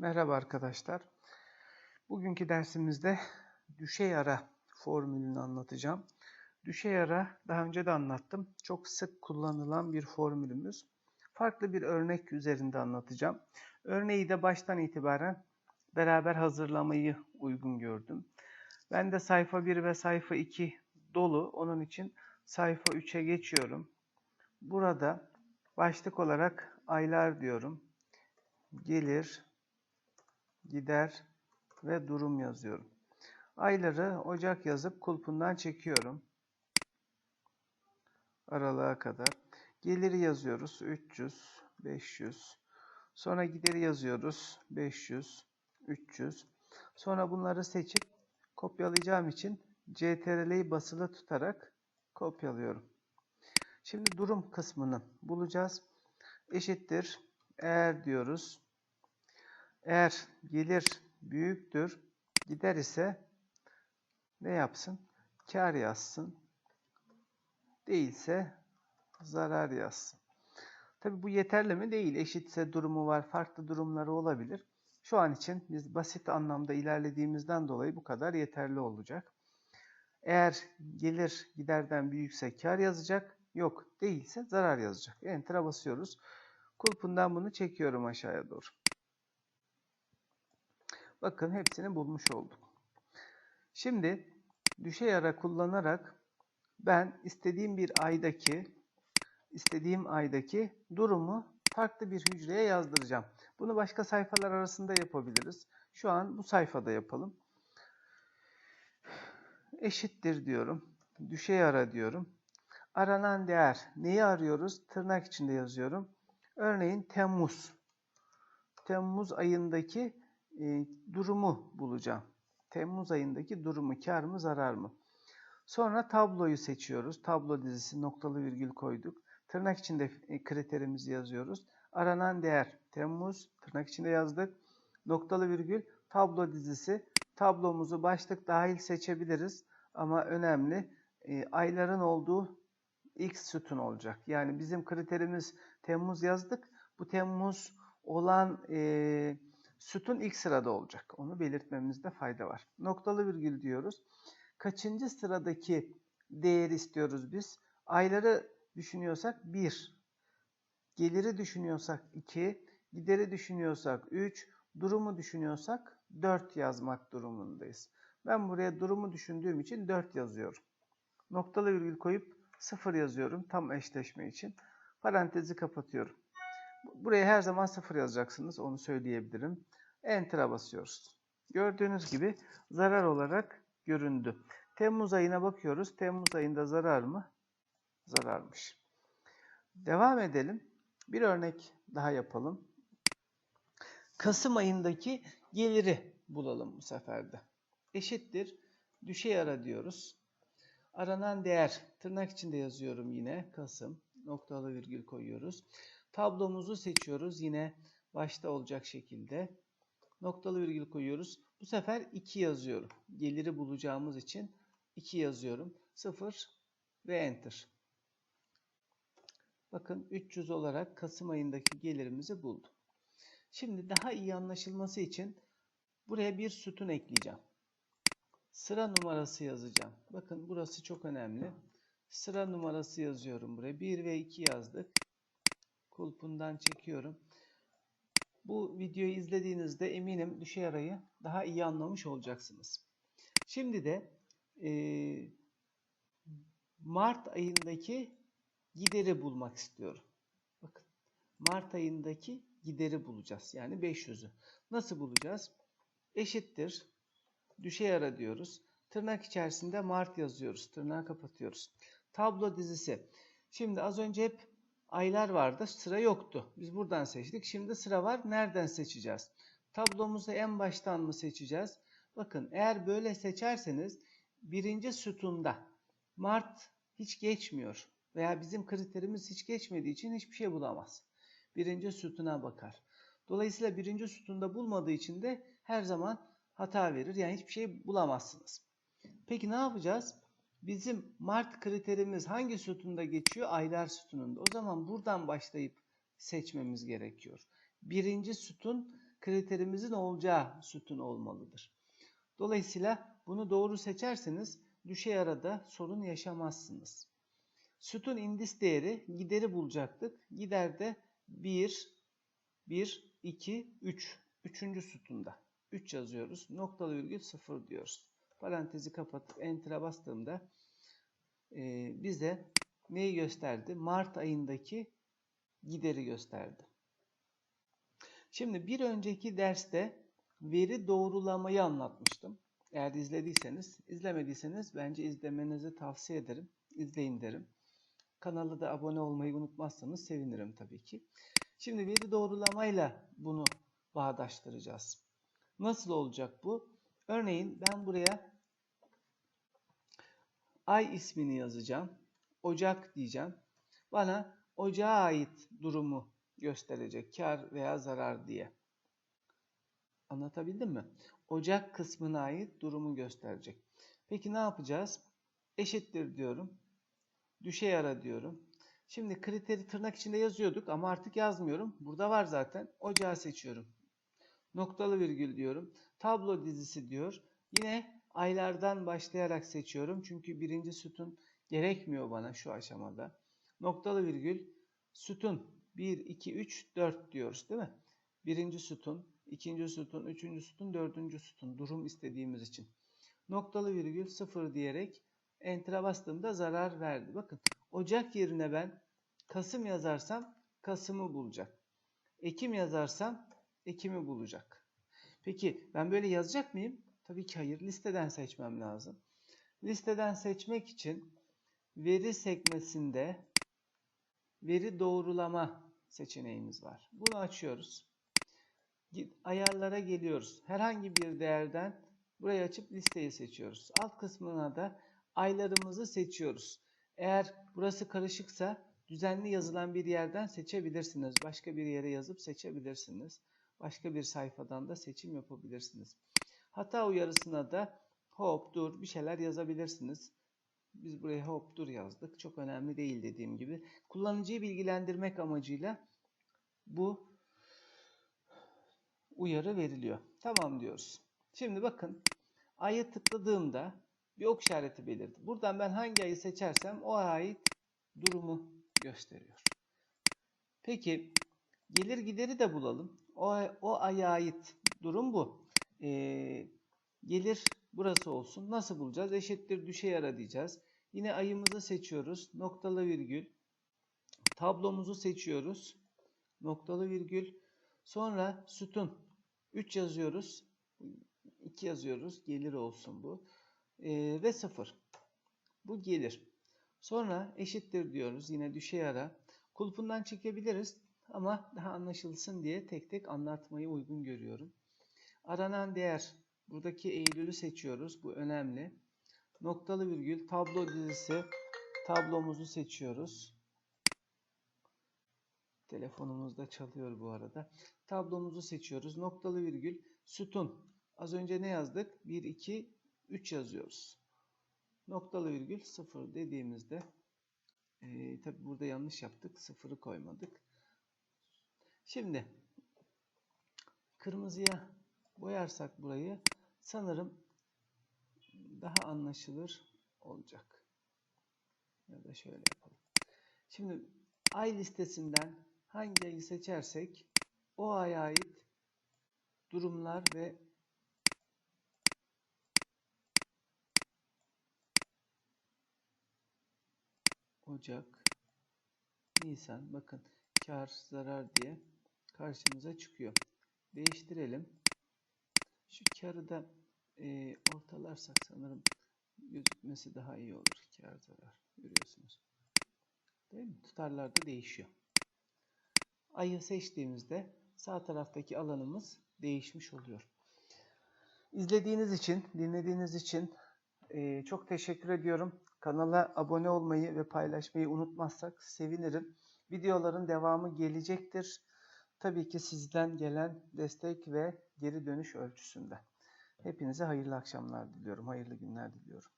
Merhaba arkadaşlar. Bugünkü dersimizde düşey ara formülünü anlatacağım. Düşey ara daha önce de anlattım. Çok sık kullanılan bir formülümüz. Farklı bir örnek üzerinde anlatacağım. Örneği de baştan itibaren beraber hazırlamayı uygun gördüm. Ben de sayfa 1 ve sayfa 2 dolu. Onun için sayfa 3'e geçiyorum. Burada başlık olarak aylar diyorum. Gelir, gider ve durum yazıyorum. Ayları Ocak yazıp kulpundan çekiyorum. Aralığa kadar. Geliri yazıyoruz. 300, 500. Sonra gideri yazıyoruz. 500, 300. Sonra bunları seçip kopyalayacağım için CTRL'yi basılı tutarak kopyalıyorum. Şimdi durum kısmını bulacağız. Eşittir. Eğer diyoruz. Eğer gelir büyüktür, gider ise ne yapsın? Kar yazsın. Değilse zarar yazsın. Tabi bu yeterli mi? Değil. Eşitse durumu var. Farklı durumları olabilir. Şu an için biz basit anlamda ilerlediğimizden dolayı bu kadar yeterli olacak. Eğer gelir giderden büyükse kar yazacak. Yok değilse zarar yazacak. Enter'a basıyoruz. Kulpundan bunu çekiyorum aşağıya doğru. Bakın hepsini bulmuş olduk. Şimdi düşey ara kullanarak ben istediğim bir aydaki istediğim aydaki durumu farklı bir hücreye yazdıracağım. Bunu başka sayfalar arasında yapabiliriz. Şu an bu sayfada yapalım. Eşittir diyorum. Düşey ara diyorum. Aranan değer. Neyi arıyoruz? Tırnak içinde yazıyorum. Örneğin Temmuz. Temmuz ayındaki e, durumu bulacağım. Temmuz ayındaki durumu kar mı zarar mı? Sonra tabloyu seçiyoruz. Tablo dizisi noktalı virgül koyduk. Tırnak içinde e, kriterimizi yazıyoruz. Aranan değer Temmuz tırnak içinde yazdık. Noktalı virgül tablo dizisi. Tablomuzu başlık dahil seçebiliriz. Ama önemli e, ayların olduğu X sütun olacak. Yani bizim kriterimiz Temmuz yazdık. Bu Temmuz olan e, sütun ilk sırada olacak. Onu belirtmemizde fayda var. Noktalı virgül diyoruz. Kaçıncı sıradaki değer istiyoruz biz? Ayları düşünüyorsak 1, geliri düşünüyorsak 2, gideri düşünüyorsak 3, durumu düşünüyorsak 4 yazmak durumundayız. Ben buraya durumu düşündüğüm için 4 yazıyorum. Noktalı virgül koyup 0 yazıyorum tam eşleşme için. Parantezi kapatıyorum. Buraya her zaman 0 yazacaksınız onu söyleyebilirim. Enter'a basıyoruz. Gördüğünüz gibi zarar olarak göründü. Temmuz ayına bakıyoruz. Temmuz ayında zarar mı? Zararmış. Devam edelim. Bir örnek daha yapalım. Kasım ayındaki geliri bulalım bu sefer de. Eşittir. Düşey ara diyoruz. Aranan değer tırnak içinde yazıyorum yine. Kasım. Noktalı virgül koyuyoruz. Tablomuzu seçiyoruz. Yine başta olacak şekilde. Noktalı virgül koyuyoruz. Bu sefer 2 yazıyorum. Geliri bulacağımız için 2 yazıyorum. 0 ve enter. Bakın 300 olarak Kasım ayındaki gelirimizi buldum. Şimdi daha iyi anlaşılması için buraya bir sütun ekleyeceğim. Sıra numarası yazacağım. Bakın burası çok önemli. Sıra numarası yazıyorum buraya. 1 ve 2 yazdık. Kulpundan çekiyorum. Bu videoyu izlediğinizde eminim düşey arayı daha iyi anlamış olacaksınız. Şimdi de e, Mart ayındaki gideri bulmak istiyorum. Bakın Mart ayındaki gideri bulacağız. Yani 500'ü. Nasıl bulacağız? Eşittir. Düşey ara diyoruz. Tırnak içerisinde Mart yazıyoruz. Tırnağı kapatıyoruz. Tablo dizisi. Şimdi az önce hep aylar vardı. Sıra yoktu. Biz buradan seçtik. Şimdi sıra var. Nereden seçeceğiz? Tablomuzu en baştan mı seçeceğiz? Bakın eğer böyle seçerseniz birinci sütunda Mart hiç geçmiyor. Veya bizim kriterimiz hiç geçmediği için hiçbir şey bulamaz. Birinci sütuna bakar. Dolayısıyla birinci sütunda bulmadığı için de her zaman hata verir. Yani hiçbir şey bulamazsınız. Peki ne yapacağız? Bizim Mart kriterimiz hangi sütunda geçiyor? Aylar sütununda. O zaman buradan başlayıp seçmemiz gerekiyor. Birinci sütun kriterimizin olacağı sütun olmalıdır. Dolayısıyla bunu doğru seçerseniz düşey arada sorun yaşamazsınız. Sütun indis değeri gideri bulacaktık. Giderde 1, 1, 2, 3. Üçüncü sütunda. 3 yazıyoruz. Noktalı virgül 0 diyoruz. Parantezi kapatıp enter'a bastığımda e, bize neyi gösterdi? Mart ayındaki gideri gösterdi. Şimdi bir önceki derste veri doğrulamayı anlatmıştım. Eğer izlediyseniz, izlemediyseniz bence izlemenizi tavsiye ederim. İzleyin derim. Kanala da abone olmayı unutmazsanız sevinirim tabii ki. Şimdi veri doğrulamayla bunu bağdaştıracağız. Nasıl olacak bu? Örneğin ben buraya ay ismini yazacağım. Ocak diyeceğim. Bana ocağa ait durumu gösterecek. Kar veya zarar diye. Anlatabildim mi? Ocak kısmına ait durumu gösterecek. Peki ne yapacağız? Eşittir diyorum. Düşey ara diyorum. Şimdi kriteri tırnak içinde yazıyorduk ama artık yazmıyorum. Burada var zaten. Ocağı seçiyorum. Noktalı virgül diyorum. Tablo dizisi diyor. Yine aylardan başlayarak seçiyorum. Çünkü birinci sütun gerekmiyor bana şu aşamada. Noktalı virgül sütun 1, 2, 3, 4 diyoruz değil mi? Birinci sütun, ikinci sütun, üçüncü sütun, dördüncü sütun. Durum istediğimiz için. Noktalı virgül 0 diyerek enter'a bastığımda zarar verdi. Bakın Ocak yerine ben Kasım yazarsam Kasım'ı bulacak. Ekim yazarsam Ekim'i bulacak. Peki ben böyle yazacak mıyım? Tabii ki hayır. Listeden seçmem lazım. Listeden seçmek için veri sekmesinde veri doğrulama seçeneğimiz var. Bunu açıyoruz. Ayarlara geliyoruz. Herhangi bir değerden burayı açıp listeyi seçiyoruz. Alt kısmına da aylarımızı seçiyoruz. Eğer burası karışıksa düzenli yazılan bir yerden seçebilirsiniz. Başka bir yere yazıp seçebilirsiniz. Başka bir sayfadan da seçim yapabilirsiniz. Hata uyarısına da hop dur bir şeyler yazabilirsiniz. Biz buraya hop dur yazdık. Çok önemli değil dediğim gibi. Kullanıcıyı bilgilendirmek amacıyla bu uyarı veriliyor. Tamam diyoruz. Şimdi bakın ayı tıkladığımda bir ok işareti belirdi. Buradan ben hangi ayı seçersem o ait durumu gösteriyor. Peki gelir gideri de bulalım. O, o aya ait durum bu. Ee, gelir burası olsun. Nasıl bulacağız? Eşittir düşey ara diyeceğiz. Yine ayımızı seçiyoruz. Noktalı virgül. Tablomuzu seçiyoruz. Noktalı virgül. Sonra sütun. 3 yazıyoruz. 2 yazıyoruz. Gelir olsun bu. Ee, ve 0. Bu gelir. Sonra eşittir diyoruz. Yine düşey ara. Kulpundan çekebiliriz. Ama daha anlaşılsın diye tek tek anlatmayı uygun görüyorum. Aranan değer. Buradaki Eylül'ü seçiyoruz. Bu önemli. Noktalı virgül tablo dizisi tablomuzu seçiyoruz. Telefonumuz da çalıyor bu arada. Tablomuzu seçiyoruz. Noktalı virgül sütun. Az önce ne yazdık? 1, 2, 3 yazıyoruz. Noktalı virgül 0 dediğimizde e, tabi burada yanlış yaptık. Sıfırı koymadık. Şimdi kırmızıya boyarsak burayı sanırım daha anlaşılır olacak. Ya da şöyle yapalım. Şimdi ay listesinden hangi ayı seçersek o aya ait durumlar ve Ocak, Nisan bakın kar zarar diye karşımıza çıkıyor. Değiştirelim. Şu karı da e, ortalarsak sanırım gözükmesi daha iyi olur. Kar zarar. Görüyorsunuz. Değil mi? Tutarlar da değişiyor. Ayı seçtiğimizde sağ taraftaki alanımız değişmiş oluyor. İzlediğiniz için, dinlediğiniz için e, çok teşekkür ediyorum. Kanala abone olmayı ve paylaşmayı unutmazsak sevinirim. Videoların devamı gelecektir. Tabii ki sizden gelen destek ve geri dönüş ölçüsünde. Hepinize hayırlı akşamlar diliyorum, hayırlı günler diliyorum.